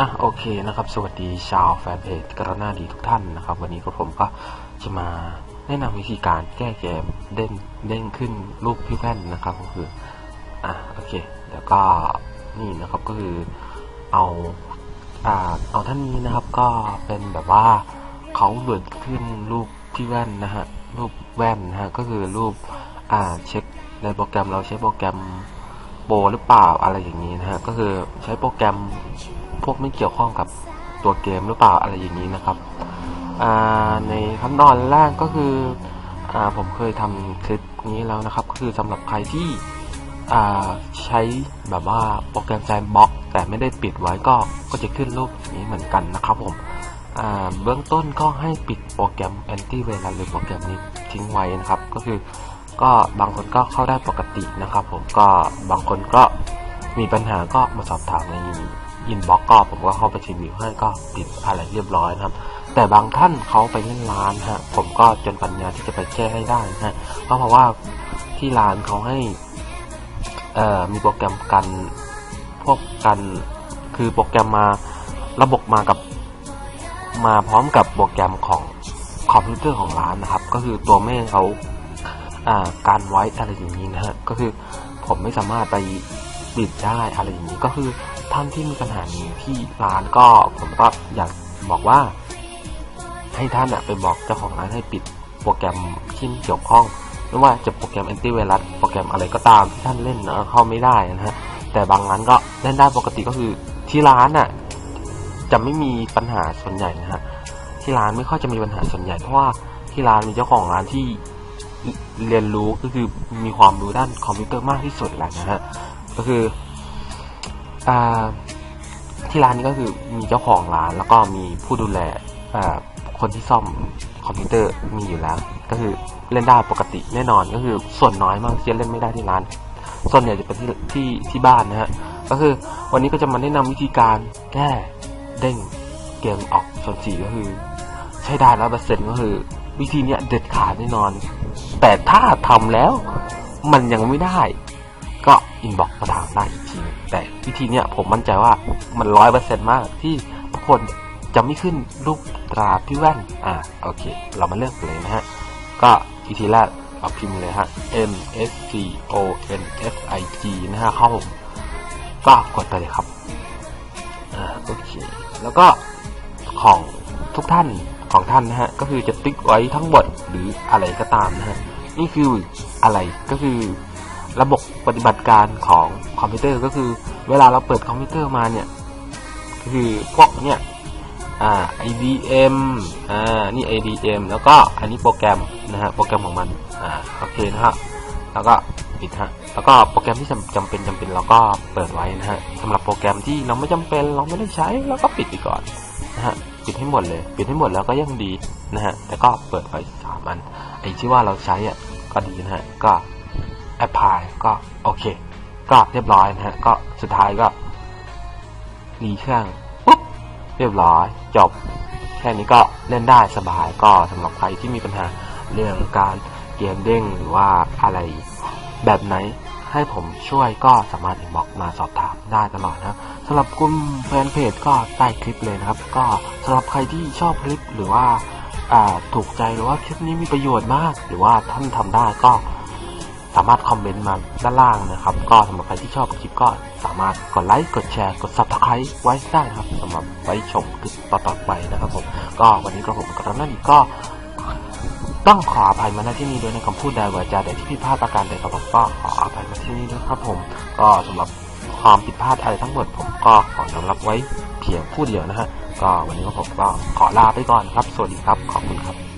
อะโอเคนะครับ สวัสดีชาวแฟนเพจกระนาดีทุกท่านนะครับ วันนี้ก็ผมก็จะมาแนะนำวิธีการแก้เกมเด้งเด้งขึ้นรูปพี่แว่นนะครับ ก็คืออะโอเคเดี๋ยวก็นี่นะครับก็คือเอาอ่าเอาท่านนี้นะครับก็เป็นแบบว่าเขาเบิดขึ้นรูปพี่แว่นนะฮะรูปแว่นนะฮะก็คือรูปอ่าเช็คในโปรแกรมเราใช้โปรแกรม โปรหรือเปล่าอะไรอย่างนี้นะฮะก็คือใช้โปรแกรมพวกไม่เกี่ยวข้องกับตัวเกมหรือเปล่าอะไรอย่างนี้นะครับในขั้นตอนแรกก็คืออผมเคยทำคลิปนี้แล้วนะครับ ก็คือสำหรับใครที่ใช้แบบว่าโปรแกรมแซนบ็อกแต่ไม่ได้ปิดไว้ก็ก็จะขึ้นรูปนี้เหมือนกันนะครับผมเบื้องต้นก็ให้ปิดโปรแกรม anti virus หรือโปรแกรมนี้ทิ้งไว้นะครับ ก็คือ ก็บางคนก็เข้าได้ปกตินะครับ ผมก็บางคนก็มีปัญหาก็มาสอบถามในอินบ็อกก็ผมก็เข้าไปรีวิวให้ก็ปิดอะไรเรียบร้อยนะครับ แต่บางท่านเขาไปเล่นร้านฮะผมก็จนปัญญาที่จะไปแก้ให้ได้ฮะเพราะเพราะว่าที่ร้านเขาให้เอ่อมีโปรแกรมกันพวกกันคือโปรแกรมมาระบบมากับมาพร้อมกับโปรแกรมของคอมพิวเตอร์ของร้านนะครับ ก็คือตัวแม่เขา การไว้อะไรอย่างนี้นะฮะก็คือผมไม่สามารถไปปิดได้อะไรอย่างนี้ก็คือท่านที่มีปัญหานี้ที่ร้านก็ผมก็อยากบอกว่า ให้ท่านไปบอกเจ้าของร้านให้ปิดโปรแกรมที่เกี่ยวข้องไม่ว่าจะโปรแกรมแอนตี้ไวรัสโปรแกรมอะไรก็ตามที่ท่านเล่นเข้าไม่ได้นะฮะแต่บางร้านก็เล่นได้ปกติก็คือที่ร้านน่ะจะไม่มีปัญหาส่วนใหญ่นะฮะที่ร้านไม่ค่อยจะมีปัญหาส่วนใหญ่เพราะว่าที่ร้านมีเจ้าของร้านที่ เรียนรู้ก็คือมีความรู้ด้านคอมพิวเตอร์มากที่สุดแหละนะฮะก็คือที่ร้านนี้ก็คือมีเจ้าของร้าน แล้วก็มีผู้ดูแลคนที่ซ่อมคอมพิวเตอร์มีอยู่แล้ว ก็คือเล่นได้ปกติแน่นอนก็คือส่วนน้อยมากที่จะเล่นไม่ได้ที่ร้าน ส่วนใหญ่จะเป็นที่ที่ที่บ้านนะฮะก็คือวันนี้ก็จะมาแนะนำวิธีการแก้เด้งเกมออกส่วนสีก็คือ ใช้ได้แล้วเปอร์เซ็นต์ก็คือ วิธีนี้เด็ดขาดแน่นอน แต่ถ้าทำแล้วมันยังไม่ได้ ก็อินบ็อกมาถามได้อีกทีแต่วิธีเนี้ยผมมั่นใจว่ามันร้อยเปอร์เซ็นต์มากที่ทุกคนจะไม่ขึ้นรูปตราพี่แว่น อ่า โอเค เรามาเลือกเลยนะฮะ ก็วิธีแรกเอาพิมพ์เลยฮะ M S C O N F I G นะฮะเข้าก็กดไปเลยครับ อ่า โอเค แล้วก็ของทุกท่าน ของท่านนะฮะ ก็คือจะติ๊กไว้ทั้งหมดหรืออะไรก็ตามนะฮะ นี่คืออะไรก็คือระบบปฏิบัติการของคอมพิวเตอร์ก็คือเวลาเราเปิดคอมพิวเตอร์มาเนี่ยคือพวกเนี่ยอ่า IDM อ่า นี่ IDM แล้วก็อันนี้โปรแกรมนะฮะ โปรแกรมของมัน อ่า โอเคนะฮะ แล้วก็ปิดฮะ แล้วก็โปรแกรมที่จำเป็นจำเป็นเราก็เปิดไว้นะฮะสำหรับโปรแกรมที่เราไม่จำเป็นเราไม่ได้ใช้เราก็ปิดไปก่อนนะฮะ ปิดให้หมดเลย ปิดให้หมดแล้วก็ยังดีนะฮะแต่ก็เปิดไว้สามอันไอ้ที่ว่าเราใช้อะก็ดีนะฮะก็แอปพลายก็โอเค ก็เรียบร้อยนะฮะก็สุดท้ายก็รีเครื่องปุ๊บเรียบร้อย จบ แค่นี้ก็เล่นได้สบายก็สำหรับใครที่มีปัญหาเรื่องการเกมเด้งหรือว่าอะไรแบบไหนให้ผมช่วยก็สามารถอินบ็อกมาสอบถามได้ตลอดนะ สำหรับกลุ่มแฟนเพจก็ใต้คลิปเลยนะครับ ก็สำหรับใครที่ชอบคลิปหรือว่าถูกใจหรือว่าคลิปนี้มีประโยชน์มาก หรือว่าท่านทำได้ก็สามารถคอมเมนต์มาด้านล่างนะครับ ก็สำหรับใครที่ชอบคลิปก็สามารถกดไลค์กดแชร์กดซับสไครต์ไว้ได้ครับสำหรับไว้ชมคลิปต่อๆไปนะครับผมก็วันนี้ก็ผมกับนั่นก็ต้องขออภัยมาณที่นี้ด้วยในคำพูดใดวาจาใดที่ผิดพลาดประการใดครับผมก็ขออภัยมาที่นี้ด้วยครับผม ก็สำหรับ ความผิดพลาดอะไรทั้งหมด ผมก็ขอยอมรับไว้เพียงผู้เดียวนะฮะก็วันนี้ก็ผมก็ขอลาไปก่อนครับ สวัสดีครับ ขอบคุณครับ